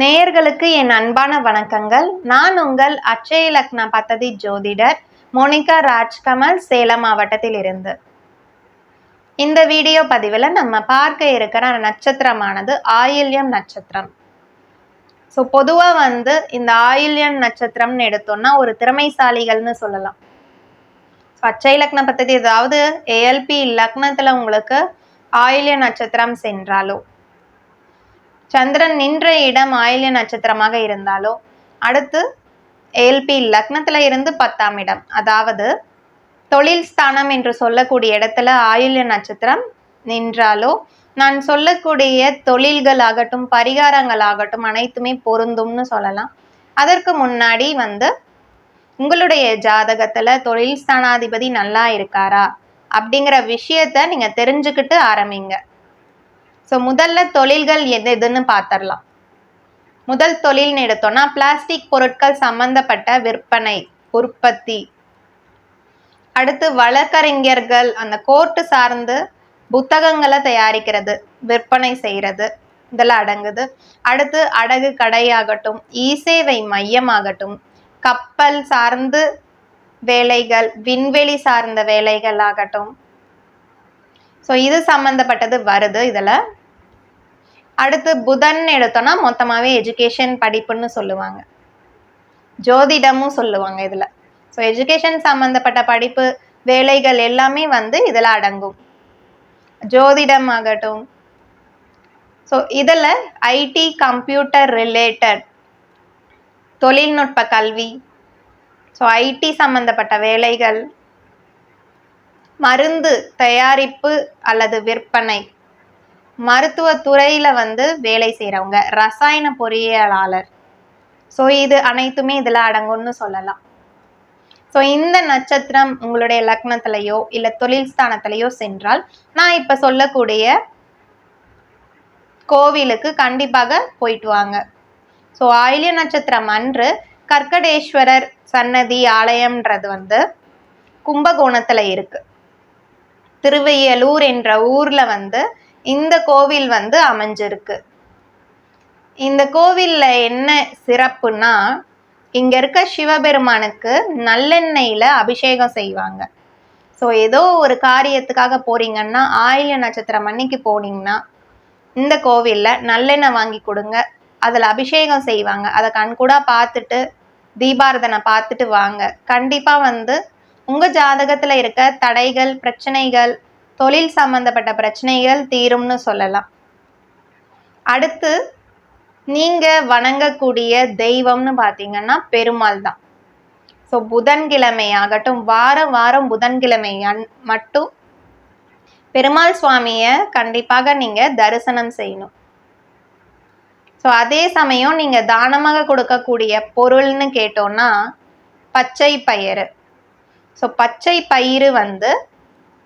நேயர்களுக்கு என் அன்பான வணக்கங்கள். நான் உங்கள் அச்சய லக்ன பத்ததி ஜோதிடர் மோனிகா ராஜ்கமல் சேலம் மாவட்டத்தில் இருந்து இந்த வீடியோ பதிவில் நம்ம பார்க்க இருக்கிற நட்சத்திரமானது ஆயில்யம் நட்சத்திரம். ஸோ பொதுவாக வந்து இந்த ஆயில்யம் நட்சத்திரம்னு எடுத்தோம்னா ஒரு திறமைசாலிகள்னு சொல்லலாம். அச்சை அச்சய லக்ன பத்ததி அதாவது ஏஎல்பி லக்னத்தில் உங்களுக்கு ஆயில்ய நட்சத்திரம் சென்றாலோ சந்திரன் நின்ற இடம் ஆயில்ய நட்சத்திரமாக இருந்தாலோ? அடுத்து ஏல்பி லக்னத்துல இருந்து பத்தாம் இடம். அதாவது தொழில் ஸ்தானம் என்று சொல்லக்கூடிய இடத்துல ஆயுள்ய நட்சத்திரம் நின்றாலோ நான் சொல்லக்கூடிய தொழில்கள் ஆகட்டும் பரிகாரங்கள் ஆகட்டும் அனைத்துமே பொருந்தும்னு சொல்லலாம். அதற்கு முன்னாடி வந்து உங்களுடைய ஜாதகத்துல தொழில் ஸ்தானாதிபதி நல்லா இருக்காரா? அப்படிங்கிற விஷயத்த நீங்க தெரிஞ்சுக்கிட்டு ஆரம்பிங்க. ஸோ முதல்ல தொழில்கள் எது எதுன்னு பார்த்துடலாம் முதல் தொழில்னு எடுத்தோம்னா பிளாஸ்டிக் பொருட்கள் சம்பந்தப்பட்ட விற்பனை உற்பத்தி. அடுத்து வழக்கறிஞர்கள் அந்த கோர்ட்டு சார்ந்து புத்தகங்களை தயாரிக்கிறது விற்பனை செய்கிறது இதெல்லாம் அடங்குது. அடுத்து அடகு கடையாகட்டும் இசேவை மையமாகட்டும் கப்பல் சார்ந்து வேலைகள் விண்வெளி சார்ந்த வேலைகள் ஆகட்டும் ஸோ இது சம்மந்தப்பட்டது வருது இதில். அடுத்து புதன் எடுத்தோன்னா மொத்தமாகவே எஜுகேஷன் படிப்புன்னு சொல்லுவாங்க. ஜோதிடமும் சொல்லுவாங்க இதில். ஸோ எஜுகேஷன் சம்மந்தப்பட்ட படிப்பு வேலைகள் எல்லாமே வந்து இதில் அடங்கும். ஜோதிடம் ஆகட்டும். ஸோ இதில் ஐடி கம்ப்யூட்டர் ரிலேட்டட் தொழில்நுட்ப கல்வி ஸோ ஐடி சம்மந்தப்பட்ட வேலைகள் மருந்து தயாரிப்பு அல்லது விற்பனை. மருத்துவத்துறையில் வந்து வேலை செய்கிறவங்க ரசாயன பொறியியலாளர். ஸோ இது அனைத்துமே இதில் அடங்கும்னு சொல்லலாம். ஸோ இந்த நட்சத்திரம் உங்களுடைய லக்னத்திலையோ இல்லை தொழில் ஸ்தானத்திலையோ சென்றால் நான் இப்போ சொல்லக்கூடிய கோவிலுக்கு கண்டிப்பாக போயிட்டு வாங்க. ஸோ ஆயிலிய நட்சத்திரம் அன்று கற்கடேஸ்வரர் சன்னதி ஆலயம்ன்றது வந்து கும்பகோணத்தில் இருக்கு. திருவையலூர் என்ற ஊரில் வந்து இந்த கோவில் வந்து அமைஞ்சிருக்கு. இந்த கோவிலில் என்ன சிறப்புன்னா இங்கே இருக்க சிவபெருமானுக்கு நல்லெண்ணெயில் அபிஷேகம் செய்வாங்க. ஸோ ஏதோ ஒரு காரியத்துக்காக போகிறீங்கன்னா ஆயில்ய நட்சத்திரம் அன்னைக்கு போனீங்கன்னா இந்த கோவிலில் நல்லெண்ணெய் வாங்கி கொடுங்க. அதில் அபிஷேகம் செய்வாங்க. அதை கண்கூடா பார்த்துட்டு தீபாரதனை பார்த்துட்டு வாங்க. கண்டிப்பாக வந்து உங்கள் ஜாதகத்தில் இருக்க தடைகள் பிரச்சனைகள் தொழில் சம்பந்தப்பட்ட பிரச்சனைகள் தீரும்னு சொல்லலாம். அடுத்து நீங்க வணங்கக்கூடிய தெய்வம்னு பார்த்தீங்கன்னா பெருமாள் தான். ஸோ புதன்கிழமை ஆகட்டும் வாரம் வாரம் புதன்கிழமை மட்டும் பெருமாள் சுவாமிய கண்டிப்பாக நீங்க தரிசனம் செய்யணும். ஸோ அதே சமயம் நீங்க தானமாக கொடுக்கக்கூடிய பொருள்னு கேட்டோம்னா பச்சை பயிறு. ஸோ பச்சை பயிறு வந்து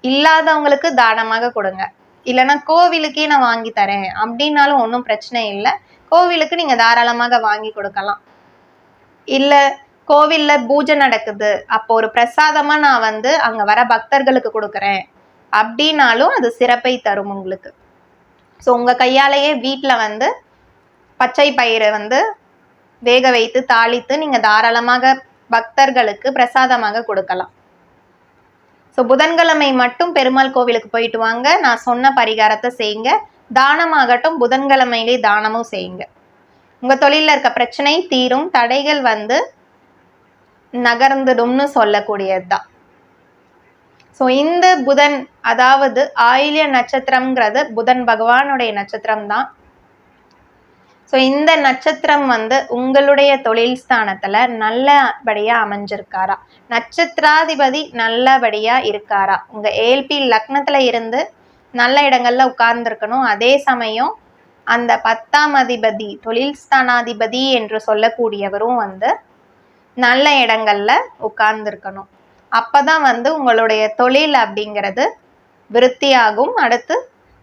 இல்லாதவங்களுக்கு தானமாக கொடுங்க. இல்லைன்னா கோவிலுக்கே நான் வாங்கி தரேன் அப்படின்னாலும் ஒன்றும் பிரச்சனை இல்லை. கோவிலுக்கு நீங்கள் தாராளமாக வாங்கி கொடுக்கலாம். இல்லை கோவிலில் பூஜை நடக்குது. அப்போ ஒரு பிரசாதமாக நான் வந்து அங்கே வர பக்தர்களுக்கு கொடுக்குறேன். அப்படின்னாலும் அது சிறப்பை தரும் உங்களுக்கு. ஸோ உங்கள் கையாலேயே வீட்டில் வந்து பச்சை பயிரை வந்து வேக வைத்து தாளித்து நீங்கள் தாராளமாக பக்தர்களுக்கு பிரசாதமாக கொடுக்கலாம். ஸோ புதன்கிழமை மட்டும் பெருமாள் கோவிலுக்கு போயிட்டு வாங்க. நான் சொன்ன பரிகாரத்தை செய்யுங்க. தானமாகட்டும் புதன்கிழமையிலே தானமும் செய்யுங்க. உங்கள் தொழிலில் இருக்க பிரச்சனை தீரும். தடைகள் வந்து நகர்ந்துடும்னு சொல்லக்கூடியது தான் ஸோ இந்த புதன் அதாவது ஆயில்ய நட்சத்திரம்ங்கிறது புதன் பகவானுடைய நட்சத்திரம் தான் ஸோ இந்த நட்சத்திரம் வந்து உங்களுடைய தொழில் ஸ்தானத்தில் நல்லபடியாக அமைஞ்சிருக்காரா? நட்சத்திராதிபதி நல்லபடியாக இருக்காரா? உங்கள் ஏல்பி லக்னத்தில் இருந்து நல்ல இடங்களில் உட்கார்ந்துருக்கணும். அதே சமயம் அந்த பத்தாம் அதிபதி தொழில் ஸ்தானாதிபதி என்று சொல்லக்கூடியவரும் வந்து நல்ல இடங்களில் உட்கார்ந்துருக்கணும். அப்பதான் வந்து உங்களுடைய தொழில் அப்படிங்கிறது விருத்தியாகும். அடுத்து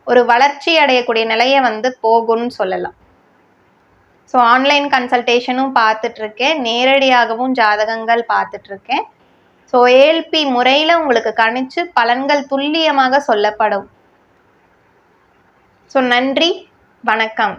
ஒரு வளர்ச்சி அடையக்கூடிய நிலையை வந்து போகும்னு சொல்லலாம். ஸோ ஆன்லைன் கன்சல்டேஷனும் பார்த்துட்ருக்கேன் நேரடியாகவும் ஜாதகங்கள் பார்த்துட்ருக்கேன் ஸோ ஏஎல்பி முறையில் உங்களுக்கு கணிச்சு பலன்கள் துல்லியமாக சொல்லப்படும். ஸோ நன்றி. வணக்கம்.